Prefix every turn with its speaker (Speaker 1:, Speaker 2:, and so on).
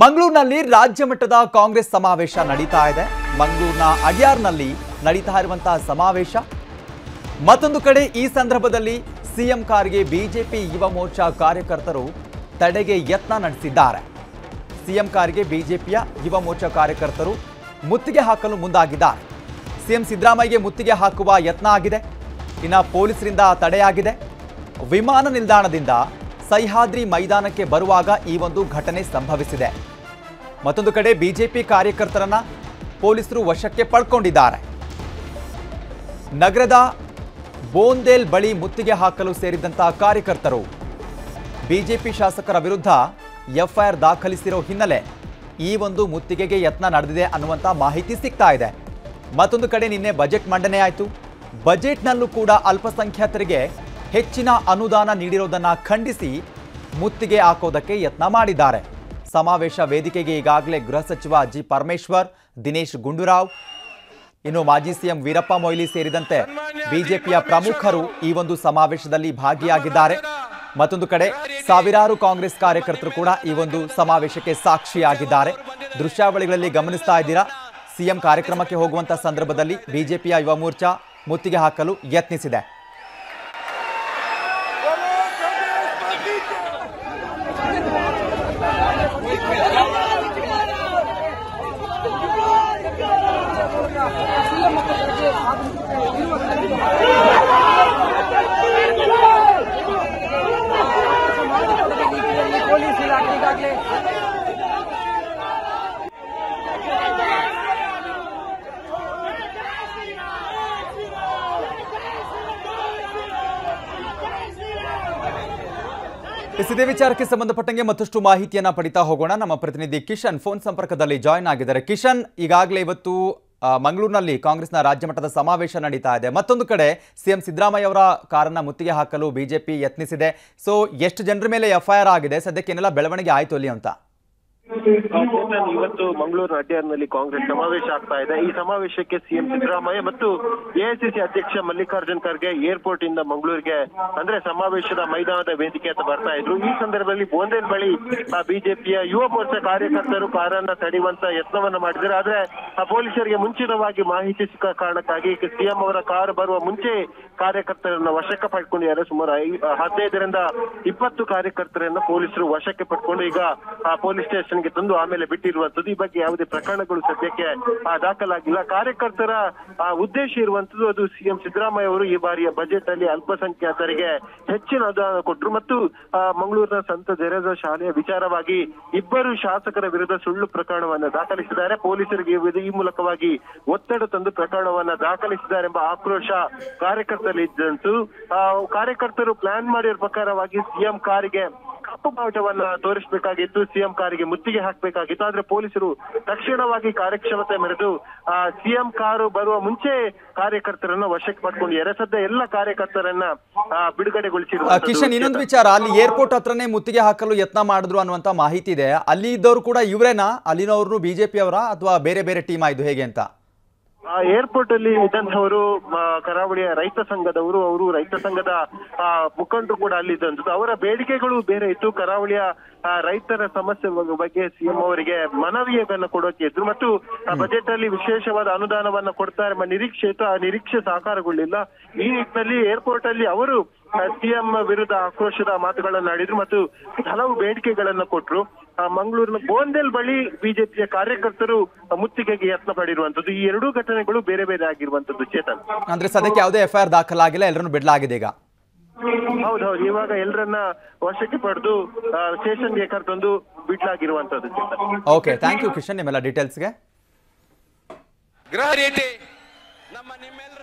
Speaker 1: ಮಂಗಳೂರಿನಲ್ಲಿ ರಾಜ್ಯ ಮಟ್ಟದ ಕಾಂಗ್ರೆಸ್ ಸಮಾವೇಶ ನಡೀತಾ ಇದೆ. ಮಂಗಳೂರಿನ ಅಡಿಯಾರ್ನಲ್ಲಿ ನಡೀತಾ ಇರುವಂತಹ ಸಮಾವೇಶ. ಮತ್ತೊಂದು ಕಡೆ ಈ ಸಂದರ್ಭದಲ್ಲಿ ಸಿಎಂ ಕಾರ್ಗೆ ಬಿಜೆಪಿ ಯುವ ಮೋರ್ಚಾ ಕಾರ್ಯಕರ್ತರು ತಡೆಗೆ ಯತ್ನ ನಡೆಸಿದ್ದಾರೆ. ಸಿಎಂ ಕಾರ್ಗೆ ಬಿಜೆಪಿಯ ಯುವ ಮೋರ್ಚಾ ಕಾರ್ಯಕರ್ತರು ಮುತ್ತಿಗೆ ಹಾಕಲು ಮುಂದಾಗಿದ್ದಾರೆ. ಸಿಎಂ ಸಿದ್ದರಾಮಯ್ಯಗೆ ಮುತ್ತಿಗೆ ಹಾಕುವ ಯತ್ನ ಆಗಿದೆ. ಇನ್ನು ಪೊಲೀಸರಿಂದ ತಡೆಯಾಗಿದೆ. ವಿಮಾನ ನಿಲ್ದಾಣದಿಂದ ಸಹ್ಯಾದ್ರಿ ಮೈದಾನಕ್ಕೆ ಬರುವಾಗ ಈ ಒಂದು ಘಟನೆ ಸಂಭವಿಸಿದೆ. ಮತ್ತೊಂದು ಕಡೆ ಬಿಜೆಪಿ ಕಾರ್ಯಕರ್ತರನ್ನ ಪೊಲೀಸರು ವಶಕ್ಕೆ ಪಡ್ಕೊಂಡಿದ್ದಾರೆ. ನಗರದ ಬೋಂದೇಲ್ ಬಳಿ ಮುತ್ತಿಗೆ ಹಾಕಲು ಸೇರಿದಂತಹ ಕಾರ್ಯಕರ್ತರು ಬಿಜೆಪಿ ಶಾಸಕರ ವಿರುದ್ಧ ಎಫ್ಐಆರ್ ದಾಖಲಿಸಿರೋ ಹಿನ್ನೆಲೆ ಈ ಒಂದು ಮುತ್ತಿಗೆಗೆ ಯತ್ನ ನಡೆದಿದೆ ಅನ್ನುವಂಥ ಮಾಹಿತಿ ಸಿಗ್ತಾ ಇದೆ. ಮತ್ತೊಂದು ಕಡೆ ನಿನ್ನೆ ಬಜೆಟ್ ಮಂಡನೆ ಆಯಿತು. ಬಜೆಟ್ನಲ್ಲೂ ಕೂಡ ಅಲ್ಪಸಂಖ್ಯಾತರಿಗೆ ಹೆಚ್ಚಿನ ಅನುದಾನ ನೀಡಿರೋದನ್ನ ಖಂಡಿಸಿ ಮುತ್ತಿಗೆ ಹಾಕೋದಕ್ಕೆ ಯತ್ನ ಮಾಡಿದ್ದಾರೆ. ಸಮಾವೇಶ ವೇದಿಕೆಗೆ ಈಗಾಗಲೇ ಗೃಹ ಸಚಿವ ಜಿ ಪರಮೇಶ್ವರ್, ದಿನೇಶ್ ಗುಂಡೂರಾವ್, ಇನ್ನು ಮಾಜಿ ಸಿಎಂ ವೀರಪ್ಪ ಮೊಯ್ಲಿ ಸೇರಿದಂತೆ ಬಿಜೆಪಿಯ ಪ್ರಮುಖರು ಈ ಒಂದು ಸಮಾವೇಶದಲ್ಲಿ ಭಾಗಿಯಾಗಿದ್ದಾರೆ. ಮತ್ತೊಂದು ಕಡೆ ಸಾವಿರಾರು ಕಾಂಗ್ರೆಸ್ ಕಾರ್ಯಕರ್ತರು ಕೂಡ ಈ ಒಂದು ಸಮಾವೇಶಕ್ಕೆ ಸಾಕ್ಷಿಯಾಗಿದ್ದಾರೆ. ದೃಶ್ಯಾವಳಿಗಳಲ್ಲಿ ಗಮನಿಸ್ತಾ ಇದ್ದೀರಾ? ಸಿಎಂ ಕಾರ್ಯಕ್ರಮಕ್ಕೆ ಹೋಗುವಂತಹ ಸಂದರ್ಭದಲ್ಲಿ ಬಿಜೆಪಿಯ ಯುವ ಮೋರ್ಚಾ ಮುತ್ತಿಗೆ ಹಾಕಲು ಯತ್ನಿಸಿದೆ
Speaker 2: ಪೊಲೀಸ್ ಇಲಾಖೆ ಈಗಾಗಲೇ
Speaker 1: ಇಸ್ ಇದೇ ವಿಚಾರಕ್ಕೆ ಸಂಬಂಧಪಟ್ಟಂಗೆ ಮತ್ತಷ್ಟು ಮಾಹಿತಿಯನ್ನ ಪಡಿತಾ ಹೋಗೋಣ. ನಮ್ಮ ಪ್ರತಿನಿಧಿ ಕಿಶನ್ ಫೋನ್ ಸಂಪರ್ಕದಲ್ಲಿ ಜಾಯ್ನ್ ಆಗಿದ್ದಾರೆ. ಕಿಶನ್, ಈಗಾಗಲೇ ಇವತ್ತು ಮಂಗಳೂರಿನಲ್ಲಿ ಕಾಂಗ್ರೆಸ್ನ ರಾಜ್ಯ ಮಟ್ಟದ ಸಮಾವೇಶ ನಡೀತಾ ಇದೆ. ಮತ್ತೊಂದು ಕಡೆ ಸಿಎಂ ಸಿದ್ದರಾಮಯ್ಯ ಅವರ ಕಾರನ್ನ ಮುತ್ತಿಗೆ ಹಾಕಲು ಬಿಜೆಪಿ ಯತ್ನಿಸಿದೆ. ಸೊ, ಎಷ್ಟು ಜನರ ಮೇಲೆ ಎಫ್ಐಆರ್ ಆಗಿದೆ? ಸದ್ಯಕ್ಕೆ ಏನೆಲ್ಲ ಬೆಳವಣಿಗೆ ಆಯ್ತು ಅಲ್ಲಿ ಅಂತ?
Speaker 3: ಇವತ್ತು ಮಂಗಳೂರು ಅಡ್ಯಾರ್ನಲ್ಲಿ ಕಾಂಗ್ರೆಸ್ ಸಮಾವೇಶ ಆಗ್ತಾ ಇದೆ. ಈ ಸಮಾವೇಶಕ್ಕೆ ಸಿಎಂ ಸಿದ್ದರಾಮಯ್ಯ ಮತ್ತು ಎಐಸಿಸಿ ಅಧ್ಯಕ್ಷ ಮಲ್ಲಿಕಾರ್ಜುನ್ ಖರ್ಗೆ ಏರ್ಪೋರ್ಟ್ ಇಂದ ಮಂಗಳೂರಿಗೆ ಅಂದ್ರೆ ಸಮಾವೇಶದ ಮೈದಾನದ ವೇದಿಕೆ ಅಂತ ಬರ್ತಾ ಇದ್ರು. ಈ ಸಂದರ್ಭದಲ್ಲಿ ಬೋಂದೇಲ್ ಬಳಿ ಬಿಜೆಪಿಯ ಯುವ ಮೋರ್ಚಾ ಕಾರ್ಯಕರ್ತರು ಕಾರನ್ನ ತಡೆಯುವಂತ ಯತ್ನವನ್ನ ಮಾಡಿದ್ರು ಆದ್ರೆ ಆ ಪೊಲೀಸರಿಗೆ ಮುಂಚಿತವಾಗಿ ಮಾಹಿತಿ ಸಿಕ್ಕ ಕಾರಣಕ್ಕಾಗಿ ಸಿಎಂ ಅವರ ಕಾರು ಬರುವ ಮುಂಚೆ ಕಾರ್ಯಕರ್ತರನ್ನ ವಶಕ್ಕೆ ಪಡ್ಕೊಂಡಿದ್ದಾರೆ. ಸುಮಾರು ಹದಿನೈದರಿಂದ ಇಪ್ಪತ್ತು ಕಾರ್ಯಕರ್ತರನ್ನ ಪೊಲೀಸರು ವಶಕ್ಕೆ ಪಡ್ಕೊಂಡು ಈಗ, ಆ, ಪೊಲೀಸ್ ಸ್ಟೇಷನ್ಗೆ ತಂದು ಆಮೇಲೆ ಬಿಟ್ಟಿರುವಂತದ್ದು ಈ ಬಗ್ಗೆ ಯಾವುದೇ ಪ್ರಕರಣಗಳು ಸದ್ಯಕ್ಕೆ ದಾಖಲಾಗಿಲ್ಲ. ಕಾರ್ಯಕರ್ತರ ಉದ್ದೇಶ ಇರುವಂತದ್ದು ಅದು ಸಿಎಂ ಸಿದ್ದರಾಮಯ್ಯ ಅವರು ಈ ಬಾರಿಯ ಬಜೆಟ್ ಅಲ್ಲಿ ಅಲ್ಪಸಂಖ್ಯಾತರಿಗೆ ಹೆಚ್ಚಿನ ಅನುದಾನ ಕೊಟ್ಟರು. ಮತ್ತು ಮಂಗಳೂರಿನ ಸಂತ ತೆರೆದ ಶಾಲೆಯ ವಿಚಾರವಾಗಿ ಇಬ್ಬರು ಶಾಸಕರ ವಿರುದ್ಧ ಸುಳ್ಳು ಪ್ರಕರಣವನ್ನು ದಾಖಲಿಸಿದ್ದಾರೆ. ಪೊಲೀಸರಿಗೆ ಈ ಮೂಲಕವಾಗಿ ಒತ್ತಡ ತಂದು ಪ್ರಕರಣವನ್ನ ದಾಖಲಿಸಿದ್ದಾರೆ ಎಂಬ ಆಕ್ರೋಶ ಕಾರ್ಯಕರ್ತರಲ್ಲಿ ಇದ್ದಂತು ಕಾರ್ಯಕರ್ತರು ಪ್ಲಾನ್ ಮಾಡಿರೋ ಪ್ರಕಾರವಾಗಿ ಸಿಎಂ ಕಾರಿಗೆ ಕಪ್ಪು ಬಾವುಟವನ್ನ ತೋರಿಸಬೇಕಾಗಿತ್ತು, ಸಿಎಂ ಕಾರಿಗೆ ಮುತ್ತಿಗೆ ಹಾಕಬೇಕಾಗಿತ್ತು. ಆದ್ರೆ ಪೊಲೀಸರು ತಕ್ಷಣವಾಗಿ ಕಾರ್ಯಕ್ಷಮತೆ ಮೆರೆದು, ಆ ಸಿಎಂ ಕಾರು ಬರುವ ಮುಂಚೆ ಕಾರ್ಯಕರ್ತರನ್ನ ವಶಕ್ಕೆ ಪಡ್ಕೊಂಡು ಸದ್ಯ ಎಲ್ಲ ಕಾರ್ಯಕರ್ತರನ್ನ ಬಿಡುಗಡೆಗೊಳಿಸಿರುವ
Speaker 1: ಕಿಶನ್, ಇನ್ನೊಂದು ವಿಚಾರ. ಅಲ್ಲಿ ಏರ್ಪೋರ್ಟ್ ಹತ್ರನೇ ಮುತ್ತಿಗೆ ಹಾಕಲು ಯತ್ನ ಮಾಡಿದ್ರು ಅನ್ನುವಂತ ಮಾಹಿತಿ ಇದೆ. ಅಲ್ಲಿ ಇದ್ದವರು ಕೂಡ ಇವರೇನಾ? ಅಲ್ಲಿನವ್ರು ಬಿಜೆಪಿ ಅವರ ಅಥವಾ ಬೇರೆ ಬೇರೆ ಟೀಮ್ ಆಯ್ದು ಹೇಗೆ ಅಂತ?
Speaker 3: ಏರ್ಪೋರ್ಟ್ ಅಲ್ಲಿ ಇದ್ದಂತವರು ಆ, ಕರಾವಳಿಯ ರೈತ ಸಂಘದವರು ಅವರು ರೈತ ಸಂಘದ ಆ, ಮುಖಂಡರು ಕೂಡ ಅಲ್ಲಿ ಇದ್ದಂಥದ್ದು ಅವರ ಬೇಡಿಕೆಗಳು ಬೇರೆ ಇತ್ತು. ಕರಾವಳಿಯ ಆ, ರೈತರ ಸಮಸ್ಯೆ ಬಗ್ಗೆ ಸಿಎಂ ಅವರಿಗೆ ಮನವಿಯನ್ನ ಕೊಡೋಕೆ ಇದ್ರು. ಮತ್ತು ಬಜೆಟ್ ಅಲ್ಲಿ ವಿಶೇಷವಾದ ಅನುದಾನವನ್ನ ಕೊಡ್ತಾರೆ ಎಂಬ ನಿರೀಕ್ಷೆ ಇತ್ತು. ಆ ನಿರೀಕ್ಷೆ ಸಾಕಾರಗೊಳ್ಳಿಲ್ಲ. ಈ ನಿಟ್ಟಿನಲ್ಲಿ ಏರ್ಪೋರ್ಟ್ ಅಲ್ಲಿ ಅವರು ಸಿಎಂ ವಿರುದ್ಧ ಆಕ್ರೋಶದ ಮಾತುಗಳನ್ನು ಆಡಿದ್ರು ಮತ್ತು ಹಲವು ಬೇಡಿಕೆಗಳನ್ನು ಕೊಟ್ರು. ಆ, ಮಂಗಳೂರಿನ ಬೋಂದೇಲ್ ಬಳಿ ಬಿಜೆಪಿಯ ಕಾರ್ಯಕರ್ತರು ಮುತ್ತಿಗೆಗೆ ಯತ್ನ ಪಡಿರುವಂತದ್ದು ಈ ಎರಡೂ ಘಟನೆಗಳು ಬೇರೆ ಬೇರೆ ಆಗಿರುವಂತದ್ದು ಚೇತನ್.
Speaker 1: ಅಂದ್ರೆ ಸದ್ಯಕ್ಕೆ ಯಾವುದೇ ಎಫ್ಐಆರ್ ದಾಖಲಾಗಿಲ್ಲ ಎಲ್ಲರನ್ನು ಬಿಡಲಾಗಿದೆ ಈಗ.
Speaker 3: ಹೌದೌದು ಇವಾಗ ಎಲ್ಲರನ್ನ ವಶಕ್ಕೆ ಪಡೆದು ಸ್ಟೇಷನ್ಗೆ ಕರೆತಂದು ಬಿಡ್ಲಾಗಿರುವಂತದ್ದು Chetan.
Speaker 1: Okay thank you Kishan ನಿಮ್ಮೆಲ್ಲ ಡೀಟೇಲ್ಸ್ಗೆ
Speaker 4: ಗೃಹ ರೀತಿ ನಮ್ಮ ನಿಮ್ಮೆಲ್ಲರ